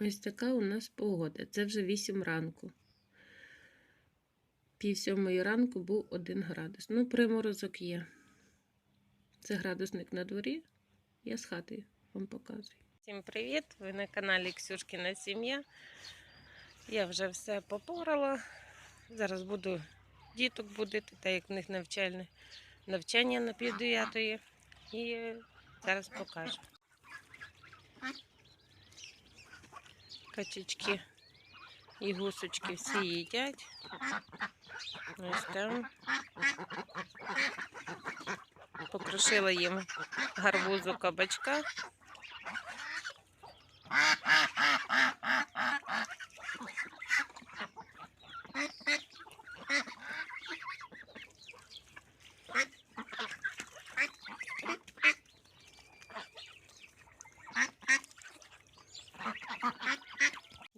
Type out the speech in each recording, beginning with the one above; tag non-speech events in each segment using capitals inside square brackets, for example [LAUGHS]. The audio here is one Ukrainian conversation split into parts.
Ось така у нас погода. Це вже 8 ранку. Пів сьомої ранку був 1 градус. Ну, приморозок є. Це градусник на дворі. Я з хати вам показую. Всім привіт! Ви на каналі Ксюшкіна Сім'я. Я вже все попорала. Зараз буду діток будити, так як в них навчальне навчання на пів. І зараз покажу. Качечки і гусочки всі їдять. Ось там. Покрушила їм гарбузу кабачка.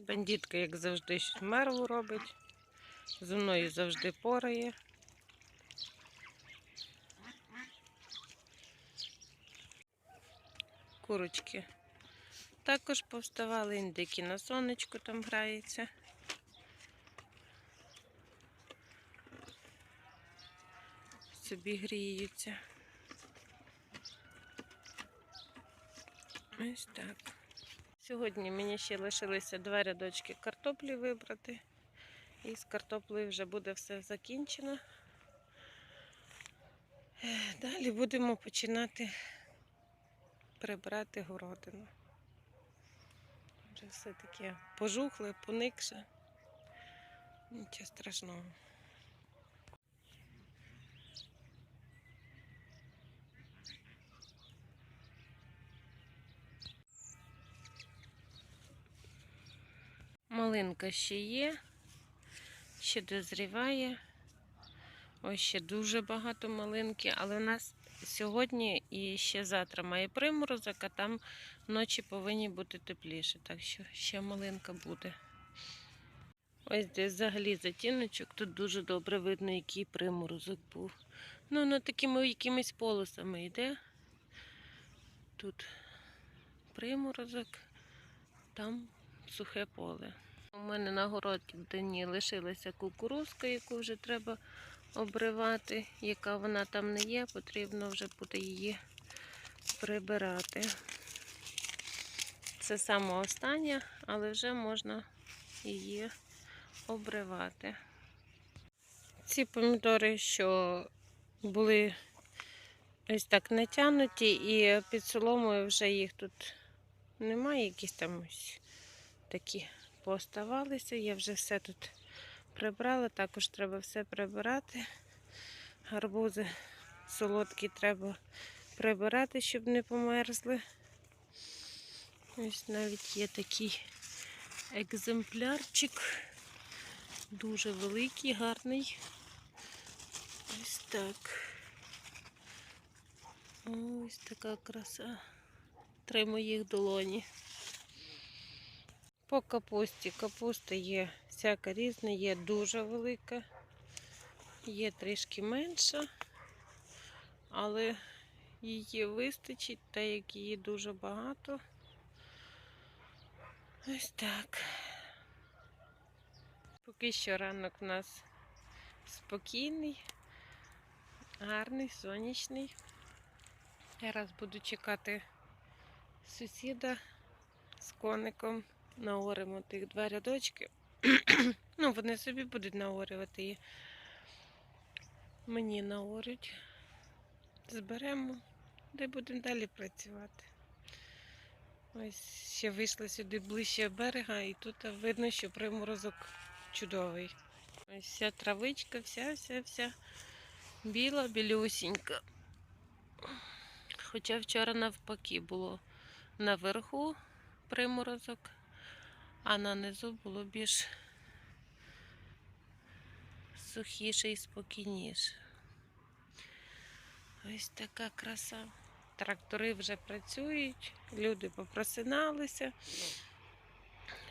Бандитка, як завжди, щось мерву робить. Зі мною завжди порає. Курочки також повставали, індики на сонечку там грається. Собі гріються. Ось так. Сьогодні мені ще лишилися два рядочки картоплі вибрати. І з картоплею вже буде все закінчено. Е, Далі будемо починати прибирати городину. Вже все таке пожухле, поникше. Нічого страшного. Малинка ще є, ще дозріває. Ось ще дуже багато малинки, але у нас сьогодні і ще завтра має приморозок, а там ночі повинні бути тепліше. Так що ще малинка буде. Ось десь взагалі затіночок. Тут дуже добре видно, який приморозок був. Ну, на такими якимись полосами йде. Тут приморозок, там сухе поле. У мене на городі лишилася кукурузка, яку вже треба обривати. Яка вона там не є, потрібно вже буде її прибирати. Це саме остання, але вже можна її обривати. Ці помідори, що були ось так натягнуті, і під соломою вже їх тут немає, якісь там ось такі пооставалися. Я вже все тут прибрала, також треба все прибирати. Гарбузи солодкі треба прибирати, щоб не померзли. Ось навіть є такий екземплярчик. Дуже великий, гарний. Ось так. Ось така краса. Три моїх долоні. По капусті. Капуста є всяка різна, є дуже велика, є трішки менша, але її вистачить, так як її дуже багато. Ось так. Поки що ранок у нас спокійний, гарний, сонячний. Зараз буду чекати сусіда з коником. Наоримо тих два рядочки. ну, вони собі будуть наорювати і мені наорють. Зберемо, де будемо далі працювати. Ось ще вийшла сюди ближче берега, і тут видно, що приморозок чудовий. Ось вся травичка, вся, вся, вся біла, білюсінька. Хоча вчора навпаки було наверху приморозок, а на низу було більш сухіше і спокійніше. Ось така краса. Трактори вже працюють, люди попросиналися,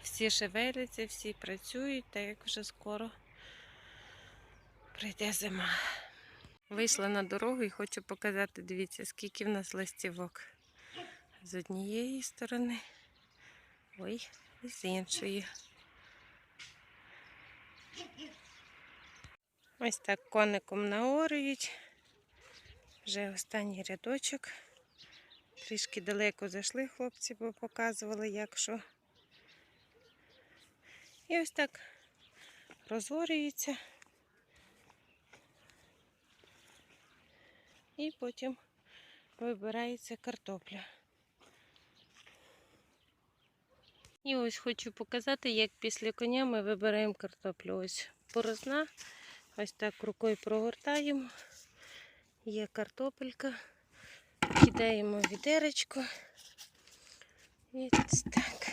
всі шевеляться, всі працюють, так як вже скоро прийде зима. Вийшла на дорогу і хочу показати, дивіться, скільки в нас листівок з однієї сторони. Ой, з іншої. Ось так коником наорюють. Вже останній рядочок. Трішки далеко зайшли хлопці, бо показували, як що. І ось так розорюється. І потім вибирається картопля. І ось хочу показати, як після коня ми вибираємо картоплю. Ось порозна. Ось так рукою прогортаємо. Є картопелька. Кидаємо відеречко. І так.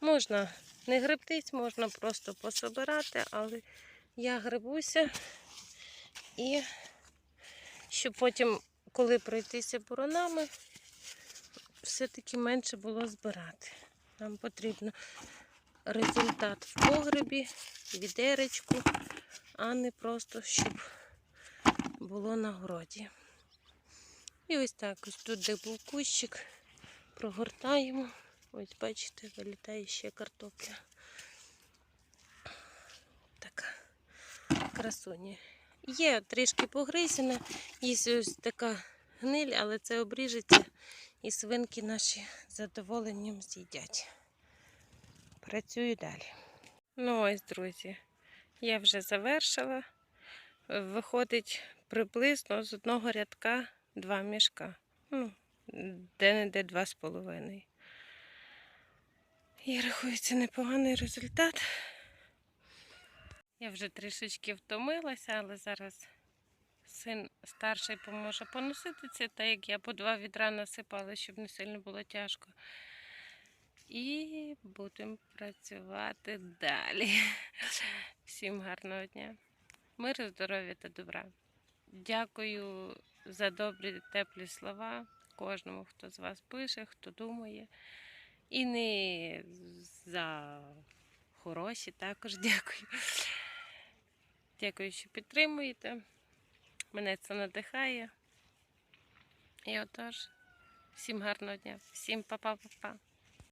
Можна не гребтись, можна просто пособирати, але я грибуся і щоб потім, коли пройтися боронами, все-таки менше було збирати. Нам потрібно результат в погребі, відеречку, а не просто, щоб було на городі. І ось так, ось тут, де був кущик, прогортаємо. Ось, бачите, вилітає ще картопля. Така красуня. Є трішки погризена, є ось така гниль, але це обріжеться і свинки наші задоволенням з'їдять. Працюю далі. Ну ось, друзі, я вже завершила. Виходить приблизно з одного рядка два мішка. Ну, де-не-де два з половиною. І рахується непоганий результат. Я вже трішечки втомилася, але зараз син старший поможе поносити це, так як я по два відра насипала, щоб не сильно було тяжко. І будемо працювати далі. [LAUGHS] Всім гарного дня. Миру, здоров'я та добра. Дякую за добрі теплі слова кожному, хто з вас пише, хто думає. І не за хороші також [LAUGHS] дякую. Дякую, що підтримуєте. Мене це надихає. І отож, всім гарного дня, всім па-па-па-па.